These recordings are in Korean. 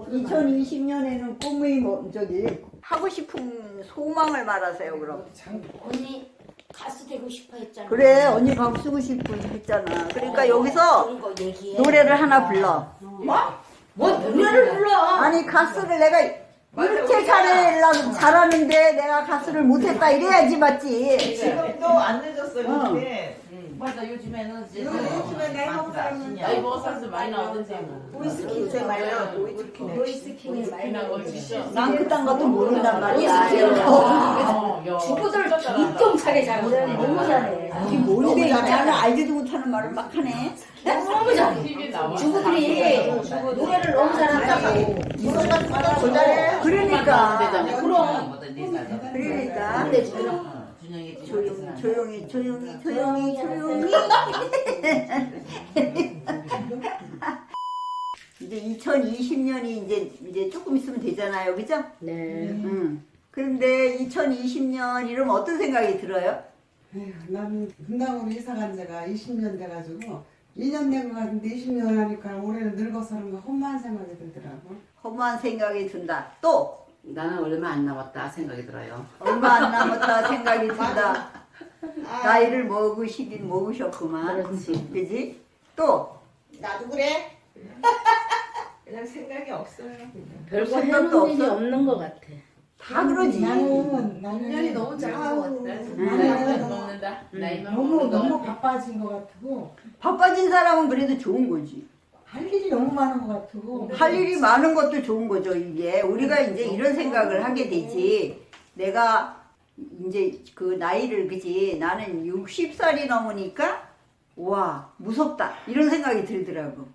2020년에는 꿈이 뭐 저기 하고 싶은 소망을 말하세요 그럼. 언니 가수 되고 싶어 했잖아. 그래 언니 밥 쓰고 싶은 했잖아. 그러니까 여기서 그런 거 얘기해. 노래를 하나 불러. 뭐? 뭐 노래를 불러? 아니 가수를 내가 이렇게 잘하려고 잘하는데 내가 가수를 못했다 이래야지 맞지. 지금도 안 늦었어 근데 맞아 요즘에는 이제 요즘에 나이 먹은 사람은 나이 먹은 사람들 많이 나오던데. 보이스킨 요새 말려 보이스킨 보이스킹이 많이 나고 진짜 난 그딴 것도 모른단 말이야. 주부들 인정 차게 잘해. 너무 잘해. 이게 뭔데 나는 알지도 못하는 말을 막 하네. 너무 잘해. TV에 나와 주부들이 노래를 너무 잘한다고. 조잘해 그러니까 그럼 그러니까 근데 주부는 준영이 조용 조용히 조용히 조용히 조용히. 이제 2020년이 이제 이제 조금 있으면 되잖아요, 그죠? 네. 음. 그런데 2020년 이러면 어떤 생각이 들어요? 에휴, 나는 분당으로 이사 간 지가 20년 돼가지고 2년 된 것 같은데 20년 하니까 올해는 늙어서 그런가 험한 생각이 들더라고. 허무한 생각이 든다. 또 나는 얼마 안 남았다 생각이 들어요 얼마 안 남았다 생각이 든다. 나이를 먹으시긴 먹으셨구만. 그렇지. 그지? 또 나도 그래 그냥 생각이 없어요 별거 생각도 해놓은 일이 없어? 없는 것 같아. 다 그러지. 나는 나는 년이 너무 짧은 것 같아 나는 먹는다 나이만 너무 먹는다 너무 바빠진 것 같고 바빠진 사람은 그래도 좋은 거지. 할 일이 너무 많은 것 같고 할 일이 많은 것도 좋은 거죠, 이게. 우리가 이제 이런 생각을 하게 되지. 내가 이제 그 나이를, 그지? 나는 60살이 넘으니까, 와, 무섭다. 이런 생각이 들더라고.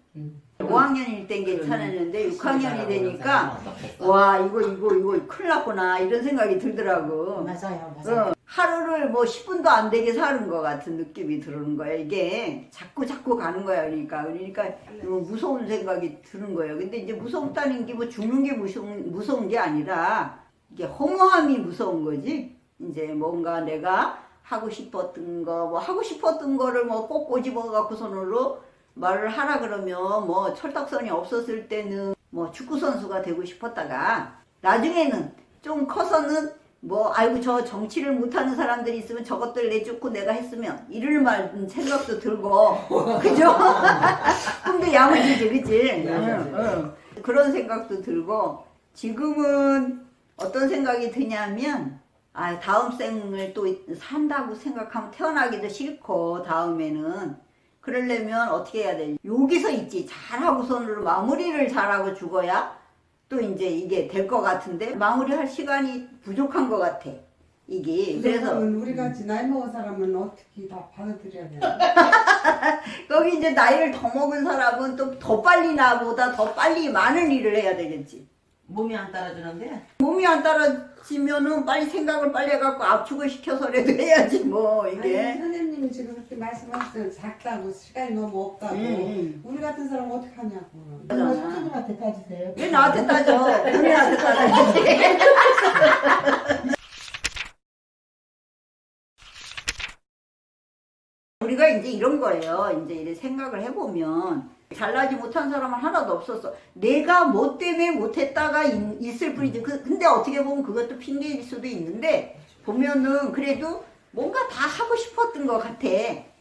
5학년일 땐 괜찮았는데, 6학년이 되니까, 와, 이거, 이거, 이거 큰일 났구나. 이런 생각이 들더라고. 맞아요 맞아요. 어, 하루를 뭐 10분도 안 되게 사는 것 같은 느낌이 드는 거야. 이게 자꾸 자꾸 가는 거야. 그러니까 그러니까 뭐 무서운 생각이 드는 거예요. 근데 이제 무섭다는 게 뭐 죽는 게 무서운 무서운 게 아니라 이게 허무함이 무서운 거지. 이제 뭔가 내가 하고 싶었던 거, 뭐 하고 싶었던 거를 뭐 꼭 꼬집어 갖고 손으로 말을 하라 그러면 뭐 철딱선이 없었을 때는 뭐 축구 선수가 되고 싶었다가 나중에는 좀 커서는 뭐 아이고 저 정치를 못하는 사람들이 있으면 저것들 내쫓고 내가 했으면 이럴 말 생각도 들고 그죠? 꿈도 야무지지 그치? 응, 응. 그런 생각도 들고 지금은 어떤 생각이 드냐면 아 다음 생을 또 산다고 생각하면 태어나기도 싫고 다음에는 그러려면 어떻게 해야 돼? 여기서 있지 잘하고 손으로 마무리를 잘하고 죽어야 또 이제 이게 될 것 같은데 마무리할 시간이 부족한 것 같아. 이게. 그래서 그래서 우리 같이 나이 먹은 사람은 어떻게 다 받아들여야 되나? 여기 이제 나이를 더 먹은 사람은 또 더 빨리 나보다 더 빨리 많은 일을 해야 되겠지 몸이 안 따라주는데 몸이 안 따라지면은 빨리 생각을 빨리 해갖고 압축을 시켜서라도 해야지 뭐 아니 이게 선생님이 지금 그렇게 말씀하셨어요. 작다고 시간이 너무 없다고. 음. 우리 같은 사람 어떻게 하냐고. 맞아. 선생님한테 따지세요. 왜 나한테 따져 우리한테 따져야지 우리가 이제 이런 거예요. 이제 이렇게 생각을 해보면 잘나지 못한 사람은 하나도 없었어. 내가 뭐 때문에 못했다가 있, 을 뿐이지. 그, 근데 어떻게 보면 그것도 핑계일 수도 있는데 보면은 그래도 뭔가 다 하고 싶었던 것 같아.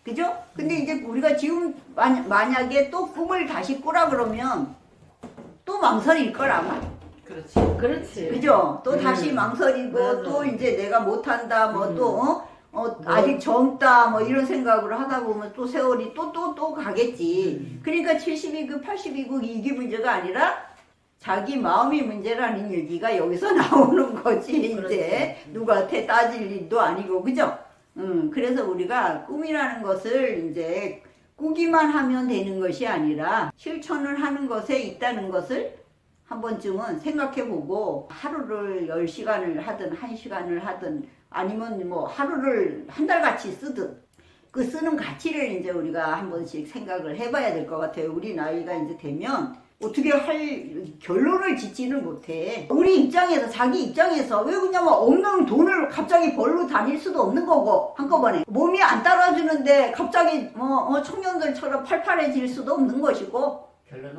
그죠? 근데 이제 우리가 지금 만, 만약에 또 꿈을 다시 꾸라 그러면 또 망설일 걸 아마. 그렇지 그렇지. 그죠? 또 다시 망설이고 맞아. 또 이제 내가 못한다 뭐또 어? 어, 아직 젊다 뭐 이런 생각을 하다 보면 또 세월이 또 또 또 가겠지. 그러니까 72급 82급 이게 문제가 아니라 자기 마음이 문제라는 얘기가 여기서 나오는 거지 이제. 누구한테 따질 일도 아니고 그죠? 음 그래서 우리가 꿈이라는 것을 이제 꾸기만 하면 되는 것이 아니라 실천을 하는 것에 있다는 것을 한 번쯤은 생각해 보고 하루를 10시간을 하든 1시간을 하든 아니면 뭐 하루를 한 달같이 쓰든 그 쓰는 가치를 이제 우리가 한 번씩 생각을 해봐야 될 것 같아요. 우리 나이가 이제 되면 어떻게 할 결론을 짓지는 못해. 우리 입장에서 자기 입장에서 왜 그냐면 없는 돈을 갑자기 벌로 다닐 수도 없는 거고 한꺼번에 몸이 안 따라주는데 갑자기 뭐 어, 청년들처럼 팔팔해질 수도 없는 것이고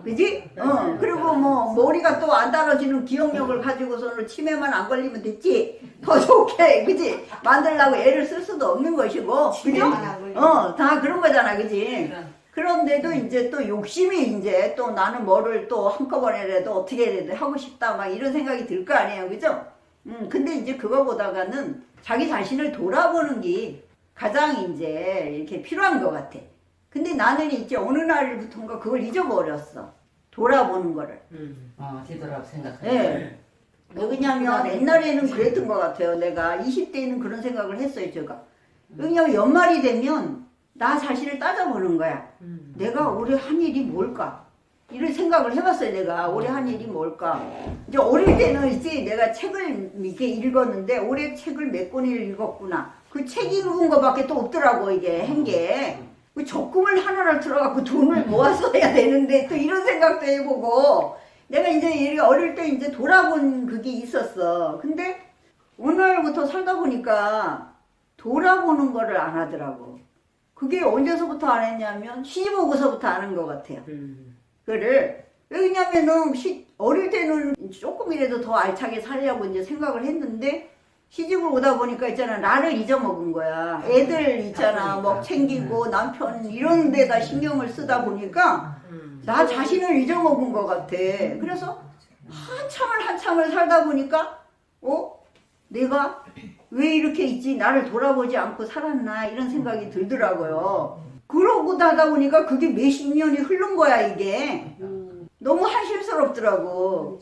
그지? 어, 그리고 뭐, 머리가 또 안 떨어지는 기억력을 가지고서는 치매만 안 걸리면 됐지. 더 좋게, 그지? 만들려고 애를 쓸 수도 없는 것이고, 그죠? 어, 다 그런 거잖아, 그지? 그런데도 이제 또 욕심이 이제 또 나는 뭐를 또 한꺼번에라도 어떻게라도 하고 싶다, 막 이런 생각이 들 거 아니에요, 그죠? 음, 근데 이제 그거보다가는 자기 자신을 돌아보는 게 가장 이제 이렇게 필요한 것 같아. 근데 나는 이제 어느 날부터인가 그걸 잊어버렸어. 돌아보는 거를. 어, 뒤돌아 생각하는 예. 왜냐면 옛날에는 그랬던 것 같아요. 내가 20대에는 그런 생각을 했어요, 제가. 왜냐면 연말이 되면 나 자신을 따져보는 거야. 내가 올해 한 일이 뭘까? 이런 생각을 해봤어요, 내가. 올해 한 일이 뭘까? 이제 어릴 때는 있지, 내가 책을 이렇게 읽었는데, 올해 책을 몇 권을 읽었구나. 그 책 읽은 거밖에 또 없더라고, 이게, 한 게. 그 적금을 하나를 들어갖고 돈을 모았어야 되는데, 또 이런 생각도 해보고, 내가 이제 어릴 때 이제 돌아본 그게 있었어. 근데 오늘부터 살다 보니까 돌아보는 거를 안 하더라고. 그게 언제서부터 안 했냐면 시집 오고서부터 아는 것 같아요. 그를 왜냐면은 시- 어릴 때는 조금이라도 더 알차게 살려고 이제 생각을 했는데 시집을 오다 보니까 있잖아 나를 잊어먹은 거야. 애들 있잖아 뭐 챙기고 남편 이런 데다 신경을 쓰다 보니까 나 자신을 잊어먹은 것 같아. 그래서 한참을 한참을 살다 보니까 어 내가 왜 이렇게 있지 나를 돌아보지 않고 살았나 이런 생각이 들더라고요. 그러고 나다 보니까 그게 몇십 년이 흐른 거야 이게 너무 한심스럽더라고.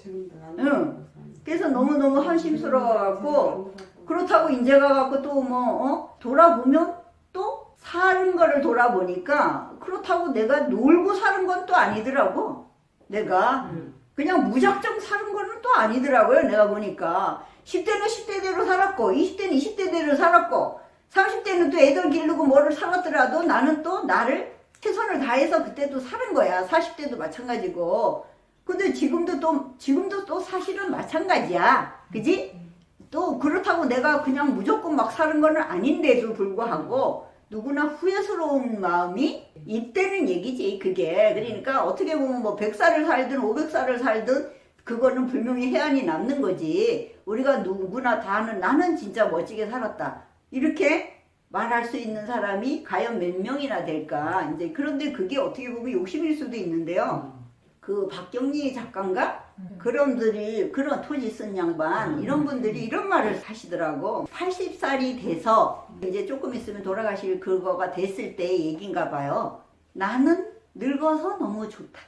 응. 그래서 너무 너무 한심스러워갖고 그렇다고 이제 가 갖고 또뭐 어? 돌아보면 또 사는 거를 돌아보니까 그렇다고 내가 놀고 사는 건 또 아니더라고. 내가 그냥 무작정 사는 거는 또 아니더라고요. 내가 보니까 10대는 10대대로 살았고 20대는 20대대로 살았고 30대는 또 애들 기르고 뭐를 살았더라도 나는 또 나를 최선을 다해서 그때도 사는 거야. 40대도 마찬가지고. 근데 지금도 또 지금도 또 사실은 마찬가지야. 그지? 또 그렇다고 내가 그냥 무조건 막 사는 거는 아닌데도 불구하고 누구나 후회스러운 마음이 있다는 얘기지 그게. 그러니까 어떻게 보면 뭐 100살을 살든 500살을 살든 그거는 분명히 해안이 남는 거지. 우리가 누구나 다 아는 나는 진짜 멋지게 살았다. 이렇게 말할 수 있는 사람이 과연 몇 명이나 될까? 이제 그런데 그게 어떻게 보면 욕심일 수도 있는데요 그 박경리 작가인가? 그런들이 그런 토지 쓴 양반. 이런 분들이 이런 말을 하시더라고. 80살이 돼서 이제 조금 있으면 돌아가실 그거가 됐을 때 얘긴가 봐요. 나는 늙어서 너무 좋다.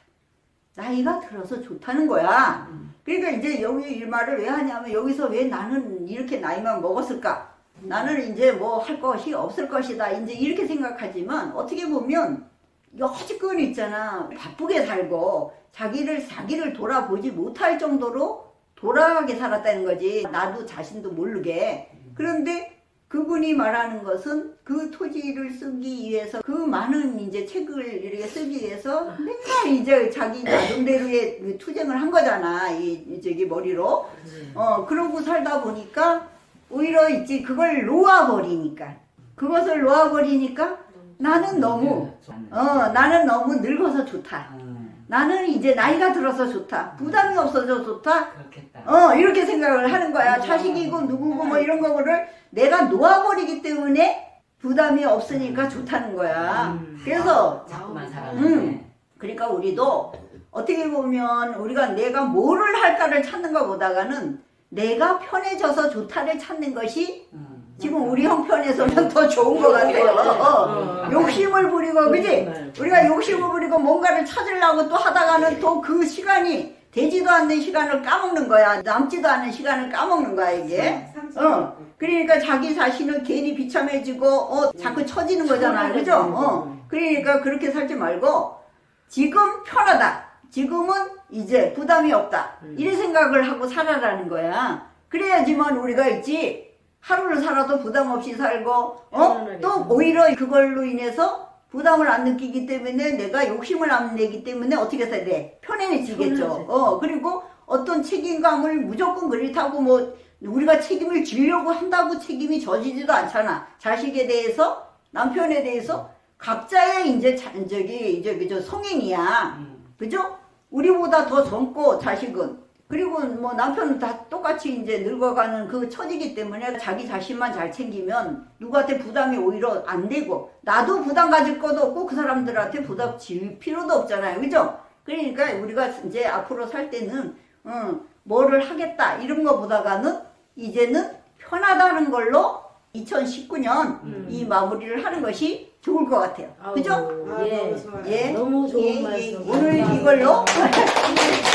나이가 들어서 좋다는 거야. 그러니까 이제 여기 이 말을 왜 하냐면 여기서 왜 나는 이렇게 나이만 먹었을까? 나는 이제 뭐 할 것이 없을 것이다. 이제 이렇게 생각하지만 어떻게 보면 여지껏 있잖아. 바쁘게 살고 자기를 자기를 돌아보지 못할 정도로 돌아가게 살았다는 거지. 나도 자신도 모르게. 그런데 그분이 말하는 것은 그 토지를 쓰기 위해서 그 많은 이제 책을 이렇게 쓰기 위해서 맨날 이제 자기 나름대로의 그 투쟁을 한 거잖아. 이, 이 저기 머리로. 어 그러고 살다 보니까 오히려 있지 그걸 놓아버리니까. 그것을 놓아버리니까 나는 너무 어 나는 너무 늙어서 좋다. 나는 이제 나이가 들어서 좋다. 부담이 없어서 좋다. 그렇겠다. 어 이렇게 생각을 하는 거야. 자식이고 누구고 뭐 이런 거를 내가 놓아버리기 때문에 부담이 없으니까 좋다는 거야. 그래서 자꾸만 살았는데. 음. 그러니까 우리도 어떻게 보면 우리가 내가 뭐를 할까를 찾는 것보다가는 내가 편해져서 좋다를 찾는 것이 음. 지금 우리 형편에서는 더 좋은 것 같아요. 어, 욕심을 부리고, 그지? 우리가 욕심을 부리고 뭔가를 찾으려고 또 하다가는 또 그 시간이 되지도 않는 시간을 까먹는 거야. 남지도 않은 시간을 까먹는 거야, 이게. 어. 그러니까 자기 자신을 괜히 비참해지고, 어, 자꾸 처지는 거잖아. 그죠? 어. 그러니까 그렇게 살지 말고, 지금 편하다. 지금은 이제 부담이 없다. 이런 생각을 하고 살아라는 거야. 그래야지만 우리가 있지. 하루를 살아도 부담 없이 살고, 어? 또 오히려 그걸로 인해서 부담을 안 느끼기 때문에 내가 욕심을 안 내기 때문에 어떻게 살야 돼? 편해지겠죠. 어, 그리고 어떤 책임감을 무조건 그렇다고 뭐 우리가 책임을 지려고 한다고 책임이 져지지도 않잖아. 자식에 대해서, 남편에 대해서 각자의 이제 자, 저기, 저기, 저 성인이야. 그죠? 우리보다 더 젊고 자식은 그리고 뭐 남편은 다 똑같이 이제 늙어가는 그 처지기 때문에 자기 자신만 잘 챙기면 누구한테 부담이 오히려 안 되고 나도 부담 가질 것도 없고 그 사람들한테 부담 질 필요도 없잖아요 그죠? 그러니까 우리가 이제 앞으로 살 때는 어, 뭐를 하겠다 이런 거보다가는 이제는 편하다는 걸로 2019년 이 마무리를 하는 것이 좋을 것 같아요 그죠? 아우, 예. 너무. 예. 좋은 예, 예. 말씀. 오늘 감사합니다. 이걸로